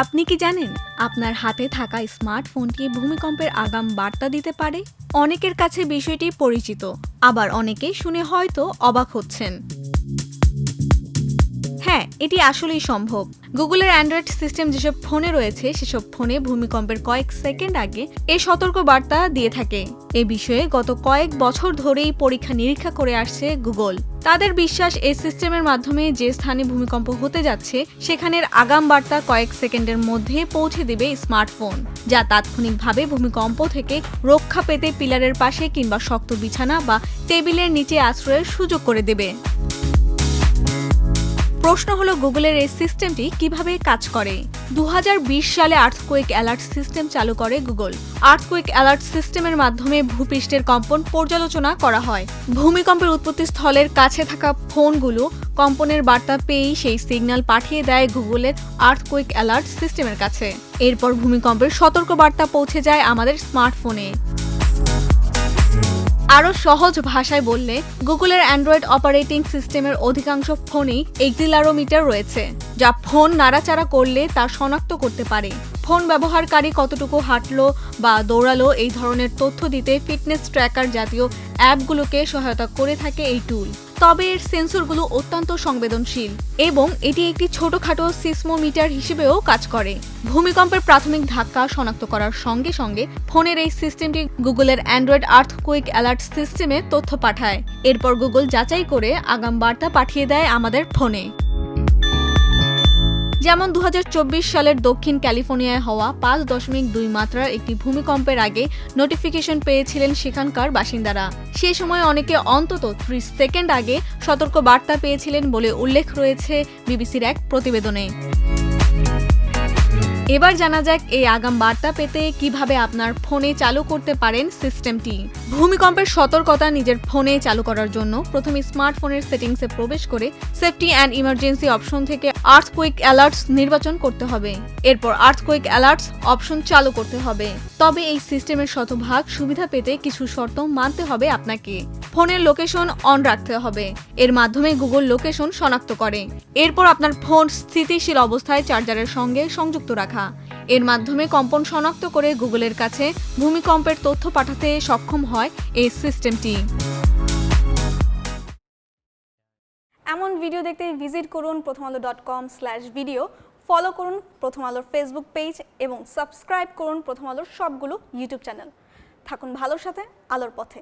আপনি কি জানেন আপনার হাতে থাকা স্মার্টফোনটি ভূমিকম্পের আগাম বার্তা দিতে পারে? অনেকের কাছে বিষয়টি পরিচিত, আবার অনেকে শুনে হয়তো অবাক হচ্ছেন। এটি আসলেই সম্ভব। গুগলের অ্যান্ড্রয়েড সিস্টেম যেসব ফোনে রয়েছে, সেসব ফোনে ভূমিকম্পের কয়েক সেকেন্ড আগে এই সতর্ক বার্তা দিয়ে থাকে। এ বিষয়ে গত কয়েক বছর ধরেই পরীক্ষা নিরীক্ষা করে আসছে গুগল। তাদের বিশ্বাস এই সিস্টেমের মাধ্যমে যে স্থানে ভূমিকম্প হতে যাচ্ছে, সেখানের আগাম বার্তা কয়েক সেকেন্ডের মধ্যে পৌঁছে দেবে স্মার্টফোন, যা তাৎক্ষণিকভাবে ভূমিকম্প থেকে রক্ষা পেতে পিলারের পাশে কিংবা শক্ত বিছানা বা টেবিলের নিচে আশ্রয়ের সুযোগ করে দেবে। প্রশ্ন হলো গুগলের এই সিস্টেমটি কীভাবে কাজ করে? দু হাজার বিশ সালে আর্থকুয়েক অ্যালার্ট সিস্টেম চালু করে গুগল। আর্থকুয়েক অ্যালার্ট সিস্টেমের মাধ্যমে ভূপৃষ্ঠের কম্পন পর্যালোচনা করা হয়। ভূমিকম্পের উৎপত্তি স্থলের কাছে থাকা ফোনগুলো কম্পনের বার্তা পেয়েই সেই সিগন্যাল পাঠিয়ে দেয় গুগলের আর্থকুয়েক অ্যালার্ট সিস্টেমের কাছে। এরপর ভূমিকম্পের সতর্ক বার্তা পৌঁছে যায় আমাদের স্মার্টফোনে। আরও সহজ ভাষায় বললে, গুগলের অ্যান্ড্রয়েড অপারেটিং সিস্টেমের অধিকাংশ ফোনেই এক্সিলারোমিটার রয়েছে, যা ফোন নাড়াচাড়া করলে তা শনাক্ত করতে পারে। ফোন ব্যবহারকারী কতটুকু হাঁটলো বা দৌড়ালো এই ধরনের তথ্য দিতে ফিটনেস ট্র্যাকার জাতীয় অ্যাপগুলোকে সহায়তা করে থাকে এই টুল। তবে এর সেন্সরগুলো অত্যন্ত সংবেদনশীল এবং এটি একটি ছোটখাটো সিসমোমিটার হিসেবেও কাজ করে। ভূমিকম্পের প্রাথমিক ধাক্কা শনাক্ত করার সঙ্গে সঙ্গে ফোনের এই সিস্টেমটি গুগলের অ্যান্ড্রয়েড আর্থকুইক অ্যালার্ট সিস্টেমে তথ্য পাঠায়। এরপর গুগল যাচাই করে আগাম বার্তা পাঠিয়ে দেয় আমাদের ফোনে। যেমন দু হাজার চব্বিশ সালের দক্ষিণ ক্যালিফোর্নিয়ায় হওয়া পাঁচ দশমিক দুই মাত্রার একটি ভূমিকম্পের আগে নোটিফিকেশন পেয়েছিলেন সেখানকার বাসিন্দারা। সে সময় অনেকে অন্তত ত্রিশ সেকেন্ড আগে সতর্ক বার্তা পেয়েছিলেন বলে উল্লেখ রয়েছে বিবিসির এক প্রতিবেদনে। এবার জানা যাক এই আগাম বার্তা পেতে কীভাবে আপনার ফোনে চালু করতে পারেন সিস্টেমটি। ভূমিকম্পের সতর্কতা নিজের ফোনে চালু করার জন্য প্রথমে স্মার্টফোনের সেটিংসে প্রবেশ করে সেফটি অ্যান্ড ইমার্জেন্সি অপশন থেকে আর্থকুইক অ্যালার্টস নির্বাচন করতে হবে। এরপর আর্থকুইক অ্যালার্টস অপশন চালু করতে হবে। তবে এই সিস্টেমের শতভাগ সুবিধা পেতে কিছু শর্ত মানতে হবে আপনাকে। ফোনের লোকেশন অন রাখতে হবে। এর মাধ্যমে গুগল লোকেশন শনাক্ত করে। এরপর আপনার ফোন স্থিতিশীল অবস্থায় চার্জারের সঙ্গে সংযুক্ত রাখা। এর মাধ্যমে কম্পন শনাক্ত করে গুগলের কাছে ভূমিকম্পের তথ্য পাঠাতে সক্ষম হয় এই সিস্টেমটি। এমন ভিডিও দেখতে ভিজিট করুন Prothom Alo dot com slash video follow করুন প্রথম আলোর ফেসবুক পেজ এবং সাবস্ক্রাইব করুন প্রথম আলোর সবগুলো ইউটিউব চ্যানেল থাকুন ভালোর সাথে, আলোর পথে।